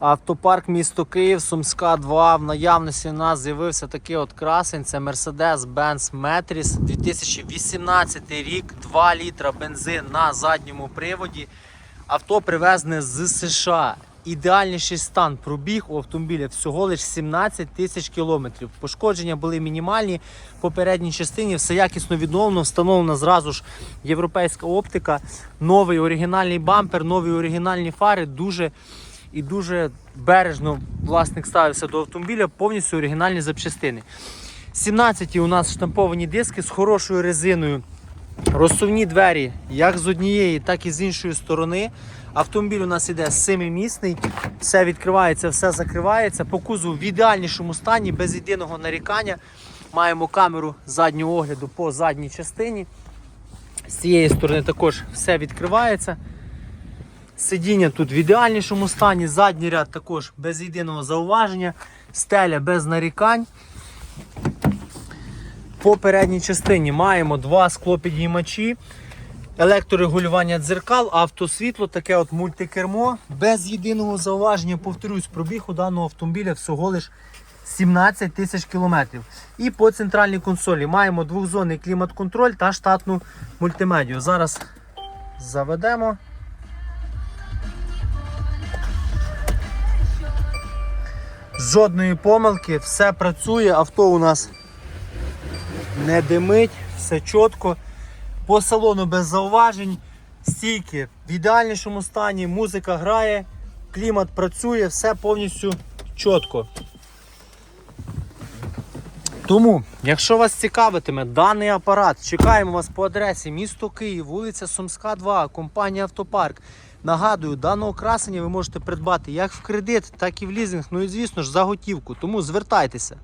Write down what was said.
Автопарк місто Київ, Сумська 2. В наявності у нас з'явився такий от красень. Це Mercedes-Benz Metris 2018 рік, 2 літра бензин на задньому приводі. Авто привезне з США. Ідеальніший стан пробіг у автомобіля всього лише 17 тисяч кілометрів. Пошкодження були мінімальні. В попередній частині все якісно відновлено, встановлена зразу ж європейська оптика, новий оригінальний бампер, нові оригінальні фари. Дуже і дуже бережно власник ставився до автомобіля, повністю оригінальні запчастини. 17 у нас штамповані диски з хорошою резиною. Розсувні двері як з однієї, так і з іншої сторони. Автомобіль у нас іде семимісний, все відкривається, все закривається. По кузову в ідеальнішому стані, без єдиного нарікання. Маємо камеру заднього огляду по задній частині. З цієї сторони також все відкривається. Сидіння тут в ідеальнішому стані, задній ряд також без єдиного зауваження, стеля без нарікань. По передній частині маємо два склопідіймачі, електрорегулювання дзеркал, автосвітло, таке от мультикермо. Без єдиного зауваження, повторюсь, пробіг у даного автомобіля всього лиш 17 тисяч кілометрів. І по центральній консолі маємо двохзонний клімат-контроль та штатну мультимедію. Зараз заведемо. Жодної помилки, все працює, авто у нас не димить, все чітко. По салону без зауважень, стійки в ідеальнішому стані, музика грає, клімат працює, все повністю чітко. Тому, якщо вас цікавитиме даний апарат, чекаємо вас по адресі місто Київ, вулиця Сумська, 2, компанія Автопарк. Нагадую, даного красення ви можете придбати як в кредит, так і в лізинг, ну і звісно ж за готівку. Тому звертайтеся.